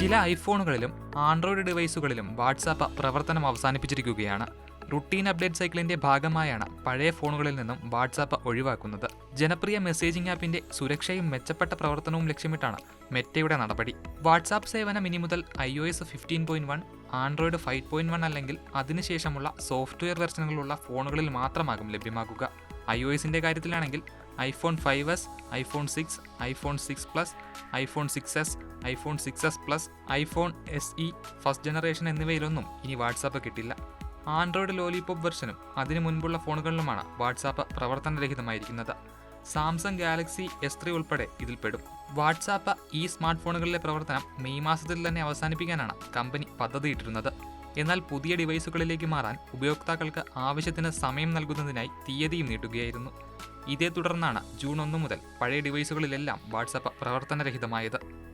ചില ഐഫോണുകളിലും Android ഡിവൈസുകളിലും WhatsApp പ്രവർത്തനം അവസാനിപ്പിച്ചിരിക്കുകയാണ്. Routine update സൈക്കിളിന്റെ ഭാഗമായാണ് പഴയ ഫോണുകളിൽ നിന്നും വാട്സാപ്പ് ഒഴിവാക്കുന്നത്. ജനപ്രിയ മെസ്സേജിംഗ് ആപ്പിന്റെ സുരക്ഷയും മെച്ചപ്പെട്ട പ്രവർത്തനവും ലക്ഷ്യമിട്ടാണ് മെറ്റയുടെ നടപടി. വാട്സാപ്പ് സേവനം ഇനി മുതൽ I O S fifteen point one Android five point one അല്ലെങ്കിൽ അതിനുശേഷമുള്ള സോഫ്റ്റ്വെയർ വെർഷനുകളുള്ള ഫോണുകളിൽ മാത്രമാകും ലഭ്യമാക്കുക ഐ ഒ എസിന്റെ കാര്യത്തിലാണെങ്കിൽ iPhone five S iPhone six iPhone six plus iPhone six S iPhone six S plus iPhone S E first generation എന്നിവയിലൊന്നും ഇനി WhatsApp കിട്ടില്ല. Android Lollipop വെർഷനും അതിനു മുൻപുള്ള ഫോണുകളിലുമാണ് വാട്സാപ്പ് പ്രവർത്തനരഹിതമായിരിക്കുന്നത്. സാംസങ് ഗാലക്സി എസ് ത്രീ ഉൾപ്പെടെ ഇതിൽപ്പെടും വാട്സാപ്പ് ഈ സ്മാർട്ട് ഫോണുകളിലെ പ്രവർത്തനം മെയ് മാസത്തിൽ തന്നെ അവസാനിപ്പിക്കാനാണ് കമ്പനി പദ്ധതിയിട്ടിരുന്നത്. എന്നാൽ പുതിയ ഡിവൈസുകളിലേക്ക് മാറാൻ ഉപയോക്താക്കൾക്ക് ആവശ്യത്തിന് സമയം നൽകുന്നതിനായി തീയതിയും നീട്ടുകയായിരുന്നു. ഇതേ തുടർന്നാണ് ജൂൺ ഒന്ന് മുതൽ പഴയ ഡിവൈസുകളിലെല്ലാം വാട്സാപ്പ് പ്രവർത്തനരഹിതമായത്.